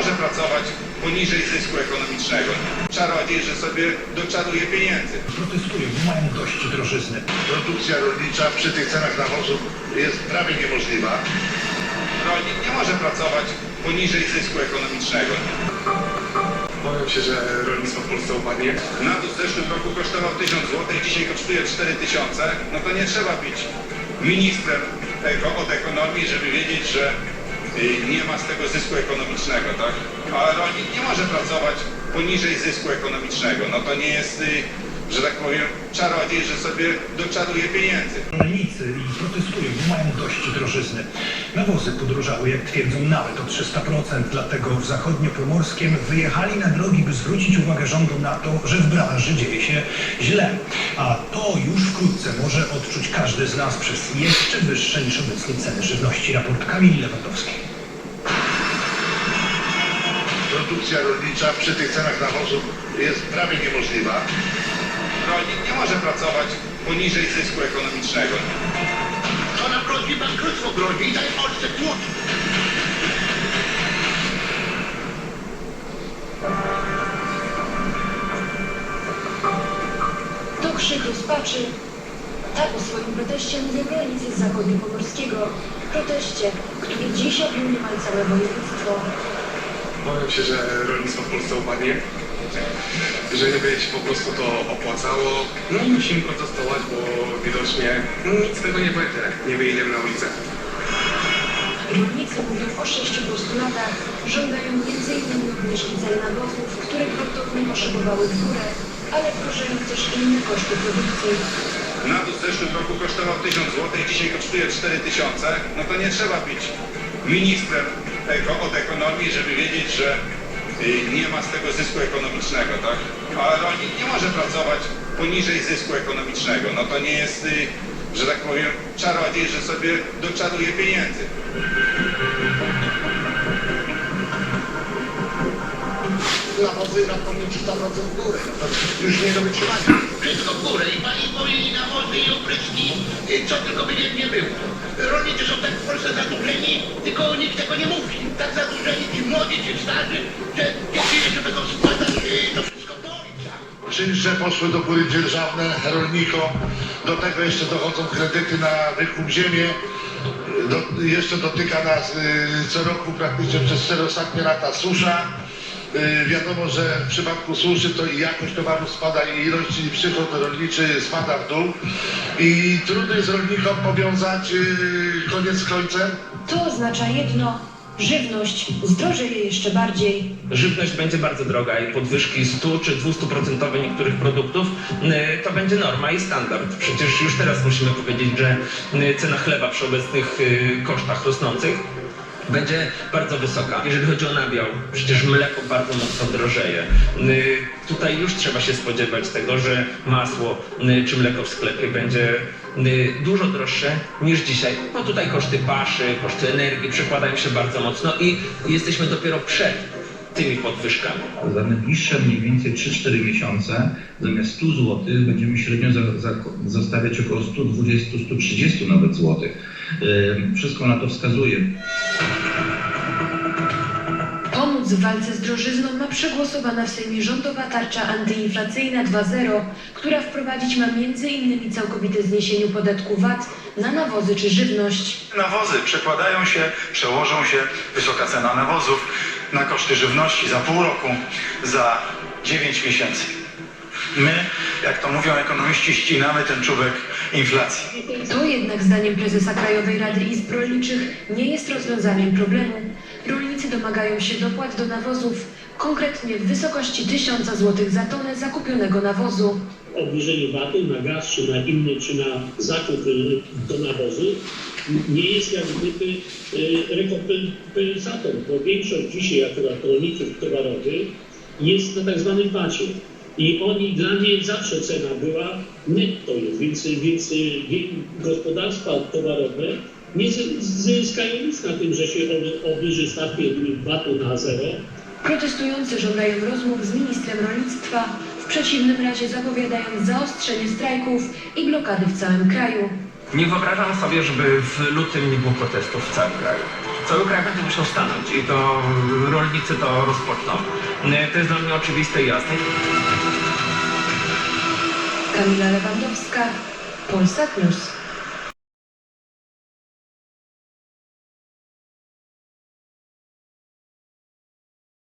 może pracować poniżej zysku ekonomicznego. Czarodziej, że sobie doczaruje pieniędzy. Protestują, bo mają dość drożyzny. Produkcja rolnicza przy tych cenach nawozów jest prawie niemożliwa. Rolnik nie może pracować poniżej zysku ekonomicznego. Obawiam się, że rolnictwo w Polsce upadnie. Nawóz w zeszłym roku kosztował 1000 zł, dzisiaj kosztuje 4000. No to nie trzeba być ministrem od ekonomii, żeby wiedzieć, że nie ma z tego zysku ekonomicznego, tak? A rolnik nie może pracować poniżej zysku ekonomicznego. No to nie jest, y, że tak powiem, czarodziej, że sobie doczaruje pieniędzy. I protestują, bo mają dość drożyzny. Nawozy podrożały, jak twierdzą, nawet o 300%, dlatego w zachodniopomorskiem wyjechali na drogi, by zwrócić uwagę rządu na to, że w branży dzieje się źle. A to już wkrótce może odczuć każdy z nas przez jeszcze wyższe niż obecnie ceny żywności. Raport Kamili Lewandowskiej. Produkcja rolnicza przy tych cenach nawozów jest prawie niemożliwa. Rolnik nie może pracować poniżej zysku ekonomicznego. Grozi bankructwo grozi i daje Polsce głód. To krzyk rozpaczy. Tak o swoim proteście mówią rolnicy z zachodniopomorskiego. Proteście, który dziś objął niemal całe województwo. Obawiam się, że rolnictwo w Polsce upadnie. Że nie będzie się po prostu to opłacało. No i musimy protestować, bo widocznie nic z tego nie będzie, nie wyjdziemy na ulicę. Rolnicy mówią o sześciu postulatach. Żądają m.in. obniżki cen nawozów, które gwałtownie poszybowały w górę, ale wdrożają też inne koszty produkcji. Nawóz w zeszłym roku kosztował 1000 zł, dzisiaj kosztuje 4000. No to nie trzeba być ministrem eko, od ekonomii, żeby wiedzieć, że nie ma z tego zysku ekonomicznego, tak? A rolnik nie może pracować poniżej zysku ekonomicznego. No to nie jest, y, że tak powiem, czarodziej, że sobie doczaruje pieniędzy. Nawozy na pewno 300% w górę. Już nie do wytrzymania. Wszystko w górę i paliwo, i nawozy, i opryski, i co tylko by nie, nie było. Rolnicy są tak w Polsce zadłużeni, tylko nikt tego nie mówi. Tak zadłużeni ci młodzi, ci starzy, że jeśli jeszcze będą składać, y, to wszystko do ojca. Czynsze poszły do góry dzierżawne rolnikom. Do tego jeszcze dochodzą kredyty na wykup ziemi. Do, jeszcze dotyka nas y, co roku praktycznie przez cztery ostatnie lata susza. Y, wiadomo, że w przypadku suszy to i jakość towaru spada i ilość i przychód rolniczy spada w dół. I trudno jest rolnikom powiązać y, koniec z końcem. To oznacza jedno. Żywność zdrożeje jeszcze bardziej. żywność będzie bardzo droga i podwyżki 100 czy 200% niektórych produktów y, to będzie norma i standard. Przecież już teraz musimy powiedzieć, że cena chleba przy obecnych kosztach rosnących będzie bardzo wysoka. Jeżeli chodzi o nabiał, przecież mleko bardzo mocno drożeje. Y, Tutaj już trzeba się spodziewać tego, że masło y, czy mleko w sklepie będzie y, dużo droższe niż dzisiaj. No tutaj koszty paszy, koszty energii przekładają się bardzo mocno i jesteśmy dopiero przed tymi podwyżkami. za najbliższe mniej więcej 3-4 miesiące zamiast 100 zł będziemy średnio za, za, zostawiać około 120-130 nawet złotych. Yy, Wszystko na to wskazuje. Pomóc w walce z drożyzną ma przegłosowana w Sejmie rządowa tarcza antyinflacyjna 2.0, która wprowadzić ma m.in. całkowite zniesienie podatku VAT na nawozy czy żywność. Nawozy przekładają się, przełożą się, wysoka cena nawozów na koszty żywności za pół roku, za 9 miesięcy. My, jak to mówią ekonomiści, ścinamy ten czubek inflacji. To jednak zdaniem prezesa Krajowej Rady Izb Rolniczych nie jest rozwiązaniem problemu. Rolnicy domagają się dopłat do nawozów, konkretnie w wysokości 1000 zł za tonę zakupionego nawozu. obniżenie VAT-u na gaz, czy na inny, czy na zakup y, do nawozu nie jest jak gdyby y, rekompensator, bo większość dzisiaj akurat rolników towarowych jest na tak zwanym VAT-ie. I oni, dla mnie zawsze cena była netto więc, więc y, gospodarstwa towarowe nie zy- zyskają nic na tym, że się ob- obniży stawkę VAT-u na zero, Protestujący żądają rozmów z ministrem rolnictwa, w przeciwnym razie zapowiadają zaostrzenie strajków i blokady w całym kraju. Nie wyobrażam sobie, żeby w lutym nie było protestów w całym kraju. cały kraj będzie musiał stanąć i to rolnicy to rozpoczną. To jest dla mnie oczywiste i jasne. Kamila Lewandowska, Polsat News.